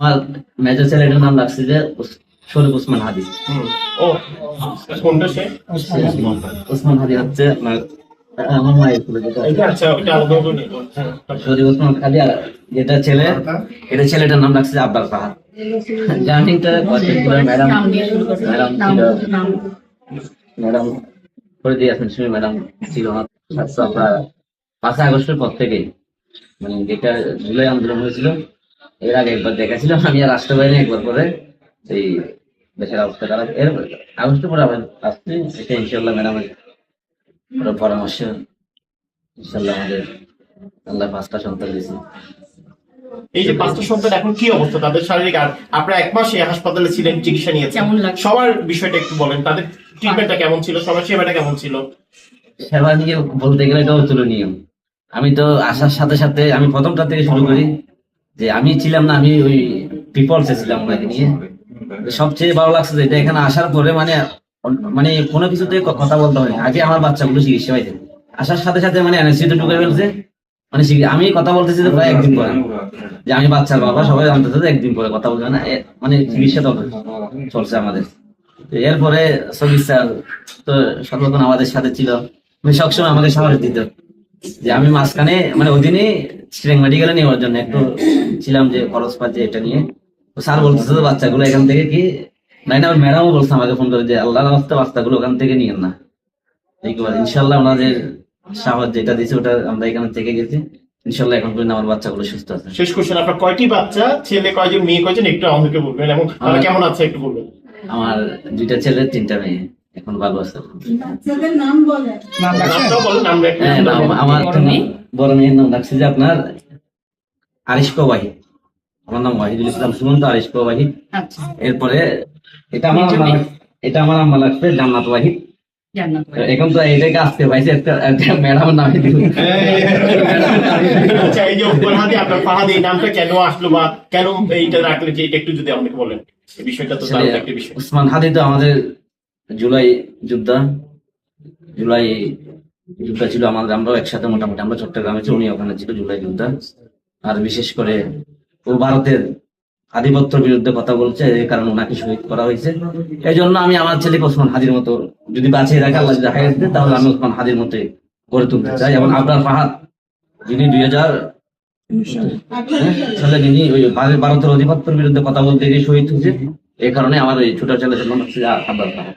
আমার মেজর ছেলেটার নাম লাগছে যে উস- শরীফ উসমান হাদি। ও কোনটা সে? উসমান হাদি। হচ্ছে আপনার আমার মায়ের ছেলে যেটা। আচ্ছা ওটা আলাদা করে নিয়ে নাও। হ্যাঁ। শরীফ উসমান হাদি আর যেটা ছেলে এটা ছেলেটার নাম লাগছে যে আব্বাস ফাহাদ। জার্নিটা ম্যাডাম ম্যাডাম ছিল ম্যাডাম করে দিয়ে আসেন ম্যাডাম ছিল না সাতশো আপনার পাঁচই আগস্টের পর থেকেই। মানে যেটা জুলাই আন্দোলন হয়েছিল এর আগে একবার দেখাছিলাম আমি আর আসতে পারিনি একবার পরে। এই দেশের অবস্থা খারাপ এর আগস্টের পরে আবার আসছি এটা ইনশাল্লাহ ম্যাডামের পরামর্শ ইনশাল্লাহ আমাদের আল্লাহ পাঁচটা সন্তান দিয়েছে। এই যে পাঁচটা সন্তান এখন কি অবস্থা? তাদের শারীরিক আর আপনারা এক মাস এই হাসপাতালে ছিলেন চিকিৎসা নিয়েছেন। কেমন লাগছে? সবার বিষয়টা একটু বলেন তাদের ট্রিটমেন্টটা কেমন ছিল? সবার সেবাটা কেমন ছিল? সেবা নিয়ে বলতে গেলে এটাও তুলনীয়। আমি তো আসার সাথে সাথে আমি প্রথমটা থেকে শুরু করি যে আমি ছিলাম না আমি ওই পিপলসে ছিলাম ওনাকে নিয়ে। সবচেয়ে ভালো লাগছে যে এটা এখানে আসার পরে মানে মানে কোনো কিছুতে কথা বলতে হয় না। আগে আমার বাচ্চাগুলো চিকিৎসা পাইছে আসার সাথে সাথে মানে এনএসসিতে ঢুকে ফেলছে। মানে আমি কথা বলতেছি তো প্রায় একদিন পরে। যে আমি বাচ্চার বাবা সবাই জানতেছে যে একদিন পরে কথা বলবে না। মানে চিকিৎসা তো চলছে আমাদের। এরপরে সবির তো সর্বক্ষণ আমাদের সাথে ছিল। সবসময় আমাকে সাহস দিত। যে আমি মাঝখানে মানে ওই দিনই সিলেং মেডিকেলে নেওয়ার জন্য একটু ছিলাম যে খরচ পাচ্ছে এটা নিয়ে। তো স্যার বলতেছে যে বাচ্চাগুলো এখান থেকে কি নাই না ম্যাডামও বলছে আমাকে ফোন করে যে আল্লাহর রাস্তা বাচ্চাগুলো ওখান থেকে নিয়েন না। এইবার ইনশাল্লাহ ওনাদের সাহস যেটা দিয়েছে ওটা আমরা এখানে থেকে গেছি। ইনশাল্লাহ এখন পর্যন্ত আমার বাচ্চাগুলো সুস্থ আছে। শেষ কোশ্চেন আপনার কয়টি বাচ্চা? ছেলে কয়জন মেয়ে কয়জন? একটু আমাদেরকে বলবেন এবং তারা কেমন আছে একটু বলবেন। আমার দুইটা ছেলে তিনটা মেয়ে। এখন ভালো আছে। নাম আমরা হ্যাঁ, নাম- আমার বড় মেয়ে? বড় মেয়ের নাম রাখছে যে আপনার আরিস্ক আমার নাম ওয়াহিদুল ইসলাম সুমন্ত আরিস্ক ওয়াহিদ আচ্ছা। এরপরে এটা আমার এটা আমার আম্মা লাগছে জান্নাত ওয়াহিদ। এখন তো এটাকে আসতে পাইছে একটা ম্যাডাম নামে দিল। আচ্ছা এই যে ফাহাদি আপনার ফাহাদি নামটা কেন আসলো বা কেন এইটা রাখলেন যে এটা একটু যদি আমাকে বলেন এই বিষয়টা তো একটা বিষয়। উসমান হাদি তো আমাদের জুলাই যোদ্ধা, জুলাই যুদ্ধ ছিল আমাদের, আমরাও একসাথে মোটামুটি, আমরা চট্টগ্রামে ছিল উনি ওখানে ছিল জুলাই যোদ্ধা। আর বিশেষ করে ও ভারতের আধিপত্যের বিরুদ্ধে কথা বলছে এই কারণে ওনাকে শহীদ করা হয়েছে। এই জন্য আমি আমার ছেলেকে ওসমান হাদির মতো যদি বাঁচিয়ে রাখে, আল্লাহ দেখা দেয়, তাহলে আমি ওসমান হাদির মতো গড়ে তুলতে চাই। এবং আপনার ফাহাদ, যিনি দুই হাজার সালে যিনি ওই ভারত- ভারতের আধিপত্যের বিরুদ্ধে কথা বলতে গিয়ে শহীদ হয়েছে এই কারণে আমার ওই ছোট ছেলের জন্য আব্বাস ফাহাদ।